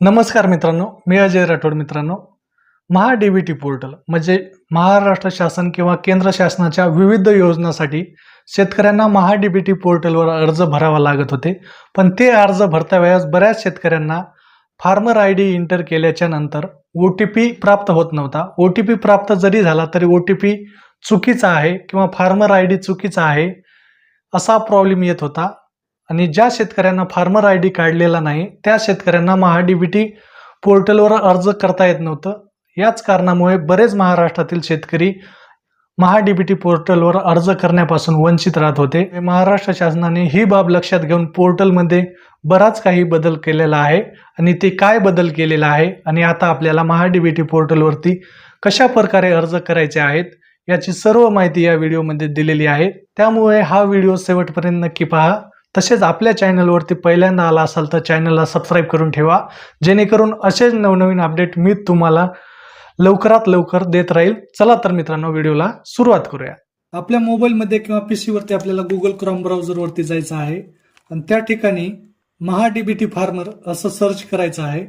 नमस्कार मित्रांनो मी अजय राठोड मित्रांनो. Maha D B T portal म्हणजे महाराष्ट्र शासन किंवा केंद्र शासनाच्या विविध योजनांसाठी शेतकऱ्यांना महा डी बी टी पोर्टलवर अर्ज भरावा लागत होते. पण ते अर्ज भरता वेळेस बऱ्याच शेतकऱ्यांना फार्मर आय डी इंटर केल्याच्यानंतर ओ टी पी प्राप्त होत नव्हता. ओ टी पी प्राप्त जरी झाला तरी ओ टी पी चुकीचा आहे किंवा फार्मर आय डी चुकीचा आहे असा प्रॉब्लेम येत होता. आणि ज्या शेतकऱ्यांना फार्मर आय डी काढलेला नाही त्या शेतकऱ्यांना महाडीबीटी बी टी पोर्टलवर अर्ज करता येत नव्हतं. याच कारणामुळे बरेच महाराष्ट्रातील शेतकरी महाडीबीटी बी टी पोर्टलवर अर्ज करण्यापासून वंचित राहत होते. महाराष्ट्र शासनाने ही बाब लक्षात घेऊन पोर्टलमध्ये बराच काही बदल केलेला आहे आणि ते काय बदल केलेला आहे आणि आता आपल्याला महाडीबीटी बी टी पोर्टलवरती कशा प्रकारे अर्ज करायचे आहेत याची सर्व माहिती या व्हिडिओमध्ये दिलेली आहे. त्यामुळे हा व्हिडिओ शेवटपर्यंत नक्की पहा. तसेच आपल्या चॅनलवरती पहिल्यांदा आला असाल तर चॅनलला सबस्क्राईब करून ठेवा. जेणेकरून असेच नवनवीन अपडेट मी तुम्हाला लवकरात लवकर देत राहील. चला तर मित्रांनो व्हिडिओला सुरुवात करूया. आपल्या मोबाईलमध्ये किंवा पी सीवरती आपल्याला गुगल क्रॉम ब्राउझरवरती जायचं आहे. आणि त्या ठिकाणी महाडीबीटी फार्मर असं सर्च करायचं आहे.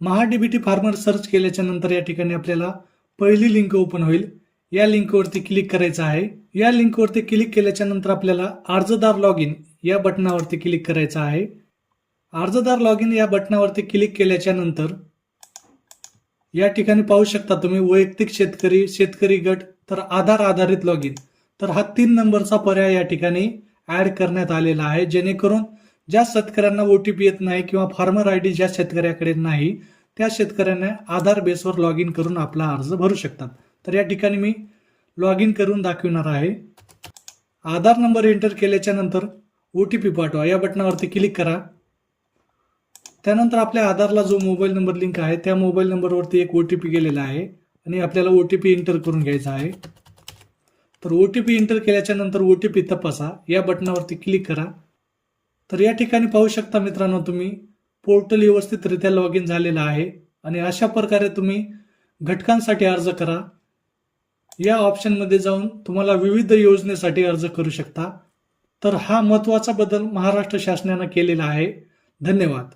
महाडीबीटी फार्मर सर्च केल्याच्यानंतर या ठिकाणी आपल्याला पहिली लिंक ओपन होईल. या लिंकवरती क्लिक करायचं आहे. या लिंकवरती क्लिक केल्याच्यानंतर आपल्याला अर्जदार लॉग इन या बटनावरती क्लिक करायचं आहे. अर्जदार लॉग इन या बटनावरती क्लिक केल्याच्यानंतर या ठिकाणी पाहू शकता तुम्ही वैयक्तिक शेतकरी शेतकरी गट तर आधार आधारित लॉग इन तर हा तीन नंबरचा पर्याय या ठिकाणी ऍड करण्यात आलेला आहे. जेणेकरून ज्या शेतकऱ्यांना ओटीपी येत नाही किंवा फार्मर आय डी ज्या शेतकऱ्याकडे नाही त्या शेतकऱ्यांना आधार बेसवर लॉग इन करून आपला अर्ज भरू शकतात. तर या ठिकाणी मी लॉग इन करून दाखविणार आहे. आधार नंबर एंटर केल्याच्यानंतर ओ टी पी पाठवा. या बटनावरती क्लिक करा. त्यानंतर आपल्या आधारला जो मोबाईल नंबर लिंक आहे त्या मोबाईल नंबरवरती एक ओ टी पी गेलेला आहे आणि आपल्याला ओ टी पी एंटर करून घ्यायचा आहे. तर ओ टी पी एंटर केल्याच्यानंतर ओ टी पी तपासा. या बटनावरती क्लिक करा. तर या ठिकाणी पाहू शकता मित्रांनो तुम्ही पोर्टल व्यवस्थितरित्या लॉग इन झालेलं आहे आणि अशा प्रकारे तुम्ही घटकांसाठी अर्ज करा. या ऑप्शनमध्ये जाऊन तुम्हाला विविध योजनेसाठी अर्ज करू शकता. तर हा महत्त्वाचा बदल महाराष्ट्र शासनानं केलेला आहे. धन्यवाद.